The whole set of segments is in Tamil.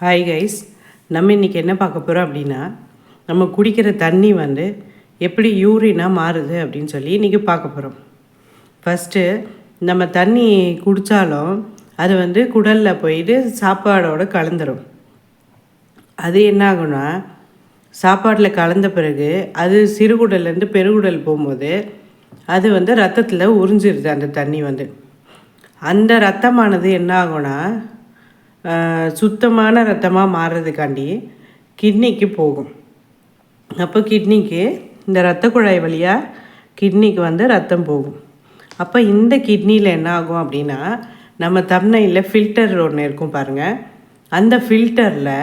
ஹாய் கைஸ் நம்ம இன்றைக்கி என்ன பார்க்க போகிறோம் அப்படின்னா நம்ம குடிக்கிற தண்ணி வந்து எப்படி யூரினாக மாறுது அப்படின்னு சொல்லி இன்றைக்கி பார்க்க போகிறோம் ஃபஸ்ட்டு நம்ம தண்ணி குடித்தாலும் அது வந்து குடலில் போயிட்டு சாப்பாடோடு கலந்துரும். அது என்ன ஆகும்னா சாப்பாட்டில் கலந்த பிறகு அது சிறுகுடல்லேருந்து பெருகுடல் போகும்போது அது வந்து ரத்தத்தில் உறிஞ்சிருது அந்த தண்ணி வந்து. அந்த ரத்தமானது என்ன ஆகும்னா சுத்தமான ரத்தமாக மாறுறதுக்காண்டி கிட்னிக்கு போகும். அப்போ கிட்னிக்கு இந்த ரத்த குழாய் வழியாக கிட்னிக்கு வந்து ரத்தம் போகும். அப்போ இந்த கிட்னியில் என்ன ஆகும் அப்படின்னா நம்ம தம்னையில் ஃபில்டர் ஒன்று இருக்கும் பாருங்கள் அந்த ஃபில்டரில்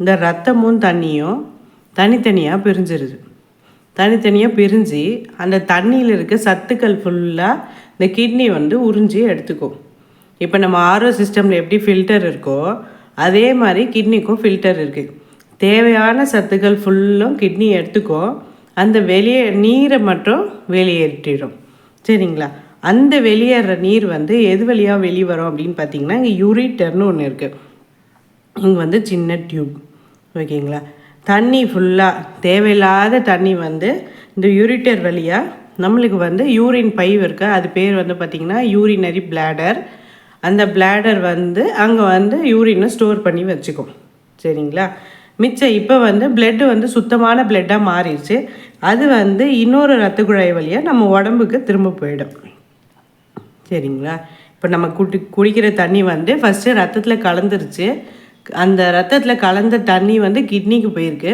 இந்த ரத்தமும் தண்ணியும் தனித்தனியாக பிரிஞ்சிருது. தனித்தனியாக பிரிஞ்சு அந்த தண்ணியில் இருக்க சத்துக்கள் ஃபுல்லாக இந்த கிட்னி வந்து உறிஞ்சி எடுத்துக்கும். இப்போ நம்ம ஆர்ஓ சிஸ்டமில் எப்படி ஃபில்டர் இருக்கோ அதே மாதிரி கிட்னிக்கும் ஃபில்டர் இருக்குது தேவையான சத்துக்கள் ஃபுல்லும் கிட்னி எடுத்துக்கும் அந்த வெளியே நீரை மட்டும் வெளியேற்றிடும். சரிங்களா? அந்த வெளியேற நீர் வந்து எது வழியாக வெளியே வரும் அப்படின்னு பார்த்தீங்கன்னா இங்கே யூரிட்டர்னு ஒன்று இருக்குது இங்கே வந்து சின்ன டியூப் ஓகேங்களா? தண்ணி ஃபுல்லாக தேவையில்லாத தண்ணி வந்து இந்த யூரிட்டர் வழியாக நம்மளுக்கு வந்து யூரின் பை இருக்குது அது பேர் வந்து பார்த்திங்கன்னா யூரினரி பிளாடர் அந்த பிளாடர் வந்து அங்கே வந்து யூரினை ஸ்டோர் பண்ணி வச்சுக்கும். சரிங்களா? மிச்சம் இப்போ வந்து பிளட்டு வந்து சுத்தமான பிளட்டாக மாறிடுச்சு. அது வந்து இன்னொரு ரத்த குழாய் வழியாக நம்ம உடம்புக்கு திரும்ப போயிடும். சரிங்களா? இப்போ நம்ம குடி குடிக்கிற தண்ணி வந்து ஃபஸ்ட்டு ரத்தத்தில் கலந்துருச்சு. அந்த ரத்தத்தில் கலந்த தண்ணி வந்து கிட்னிக்கு போயிருக்கு.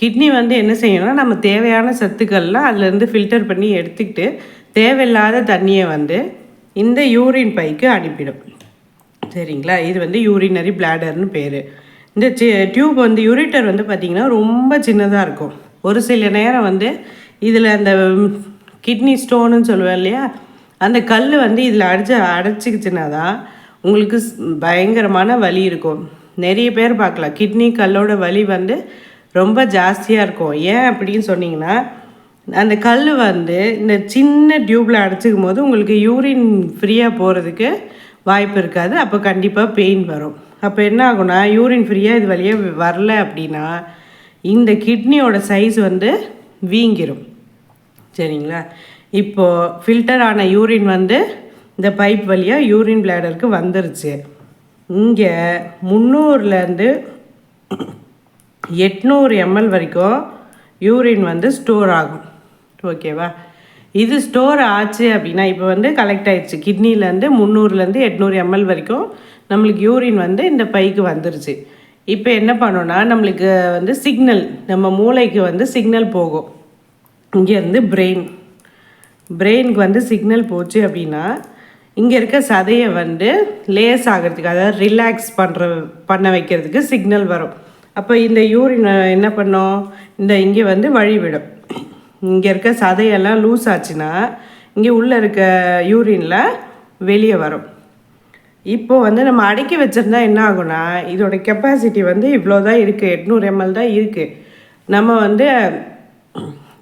கிட்னி வந்து என்ன செய்யணும்னா நம்ம தேவையான சத்துக்கள்லாம் அதுலேருந்து ஃபில்டர் பண்ணி எடுத்துக்கிட்டு தேவையில்லாத தண்ணியை வந்து இந்த யூரின் பைக்கு அனுப்பிடும். சரிங்களா? இது வந்து யூரினரி பிளாடர்னு பேர். இந்த டியூப் வந்து யூரிட்டர் வந்து பார்த்திங்கன்னா ரொம்ப சின்னதாக இருக்கும். ஒரு சில நேரம் வந்து இதில் அந்த கிட்னி ஸ்டோனுன்னு சொல்லுவேன் இல்லையா? அந்த கல் வந்து இதில் அடைச்சி அடைச்சிக்கிச்சுனா தான் உங்களுக்கு ஸ்- பயங்கரமான வலி இருக்கும். நிறைய பேர் பார்க்கலாம். கிட்னி கல்லோட வலி வந்து ரொம்ப ஜாஸ்தியாக இருக்கும். ஏன் அப்படின்னு சொன்னிங்கன்னா அந்த கல் வந்து இந்த சின்ன டியூப்பில் அடைச்சிக்கும் போது உங்களுக்கு யூரின் ஃப்ரீயாக போகிறதுக்கு வாய்ப்பு இருக்காது. அப்போ கண்டிப்பாக பெயின் வரும். அப்போ என்ன ஆகும்னா யூரின் ஃப்ரீயாக இது வழியாக வரல அப்படின்னா இந்த கிட்னியோட சைஸ் வந்து வீங்கிரும். சரிங்களா? இப்போது ஃபில்டர் ஆன யூரின் வந்து இந்த பைப் வழியாக யூரின் பிளாடருக்கு வந்துருச்சு. இங்கே முந்நூறுலேருந்து எட்நூறு எம்எல் வரைக்கும் யூரின் வந்து ஸ்டோர் ஆகும். ஓகேவா இது ஸ்டோர் ஆச்சு அப்படின்னா இப்போ வந்து கலெக்ட் ஆயிடுச்சு. கிட்னிலேருந்து முந்நூறுலேருந்து எட்நூறு எம்எல் வரைக்கும் நம்மளுக்கு யூரின் வந்து இந்த பைக்கு வந்துருச்சு. இப்போ என்ன பண்ணோன்னா நம்மளுக்கு வந்து சிக்னல் நம்ம மூளைக்கு வந்து சிக்னல் போகும். இங்கேருந்து பிரெயின் பிரெயினுக்கு வந்து சிக்னல் போச்சு அப்படின்னா இங்கே இருக்க சதையை வந்து லேஸ் ஆகிறதுக்கு அதாவது ரிலாக்ஸ் பண்ணுற பண்ண வைக்கிறதுக்கு சிக்னல் வரும். அப்போ இந்த யூரின் என்ன பண்ணோம்? இந்த இங்கே வந்து வழிவிடும். இங்கே இருக்க சதையெல்லாம் லூஸ் ஆச்சுன்னா இங்கே உள்ளே இருக்க யூரினில் வெளியே வரும். இப்போ வந்து நம்ம அடக்கி வச்சிருந்தா என்ன ஆகும்னா இதோட கெப்பாசிட்டி வந்து இவ்வளோ தான் இருக்குது எட்நூறு எம்எல் தான் இருக்குது நம்ம வந்து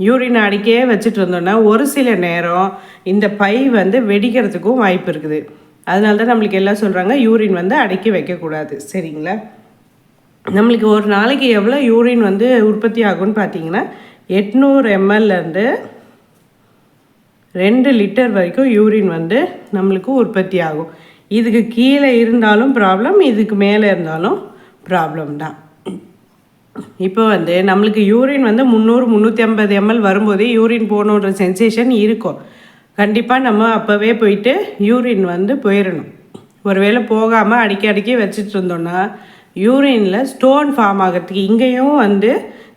யூரின் அடிக்கே வச்சுட்டு இருந்தோம்னா ஒரு சில நேரம் இந்த பை வந்து வெடிக்கிறதுக்கும் வாய்ப்பு இருக்குது. அதனால தான் நம்மளுக்கு எல்லாம் சொல்கிறாங்க யூரின் வந்து அடக்கி வைக்கக்கூடாது. சரிங்களா? நம்மளுக்கு ஒரு நாளைக்கு எவ்வளோ யூரின் வந்து உற்பத்தி ஆகும்னு பார்த்தீங்கன்னா எட்நூறு எம்எல்லேருந்து ரெண்டு லிட்டர் வரைக்கும் யூரின் வந்து நம்மளுக்கு உற்பத்தி ஆகும். இதுக்கு கீழே இருந்தாலும் ப்ராப்ளம் இதுக்கு மேலே இருந்தாலும் ப்ராப்ளம் தான். இப்போ வந்து நம்மளுக்கு யூரின் வந்து முந்நூறு முந்நூற்றி ஐம்பது எம்எல் வரும்போதே யூரின் போகணுன்ற சென்சேஷன் இருக்கும். கண்டிப்பாக நம்ம அப்போவே போயிட்டு யூரின் வந்து போயிடணும். ஒருவேளை போகாமல் அடிக்க அடிக்க வச்சுட்டு இருந்தோன்னா யூரினில் ஸ்டோன் ஃபார்ம் ஆகிறதுக்கு இங்கேயும் வந்து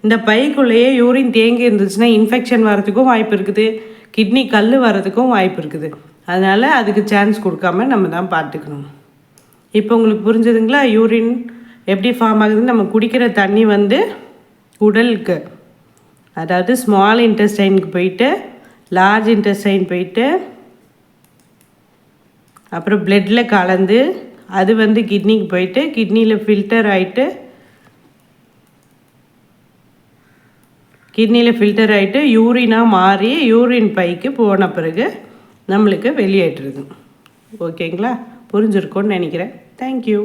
இந்த பைக்குள்ளேயே யூரின் தேங்கி இருந்துச்சுன்னா இன்ஃபெக்ஷன் வரதுக்கும் வாய்ப்பு இருக்குது. கிட்னி கல் வரதுக்கும் வாய்ப்பு இருக்குது. அதனால் அதுக்கு சான்ஸ் கொடுக்காம நம்ம தான் பார்த்துக்கணும். இப்போ உங்களுக்கு புரிஞ்சுதுங்களா? யூரின் எப்படி ஃபார்ம் ஆகுதுன்னு நம்ம குடிக்கிற தண்ணி வந்து உடலுக்கு அதாவது ஸ்மால் இன்டெஸ்டைனுக்கு போயிட்டு லார்ஜ் இன்டெஸ்டைன் போயிட்டு அப்புறம் பிளட்டில் கலந்து அது வந்து கிட்னிக்கு போயிட்டு கிட்னியில் ஃபில்டர் ஆகிட்டு கிட்னியில் ஃபில்டர் ஆகிட்டு யூரினாக மாறி யூரின் பைக்கு போன பிறகு நம்மளுக்கு வெளியேற்றுது ஓகேங்களா புரிஞ்சிருக்கும்னு நினைக்கிறேன். தேங்க்யூ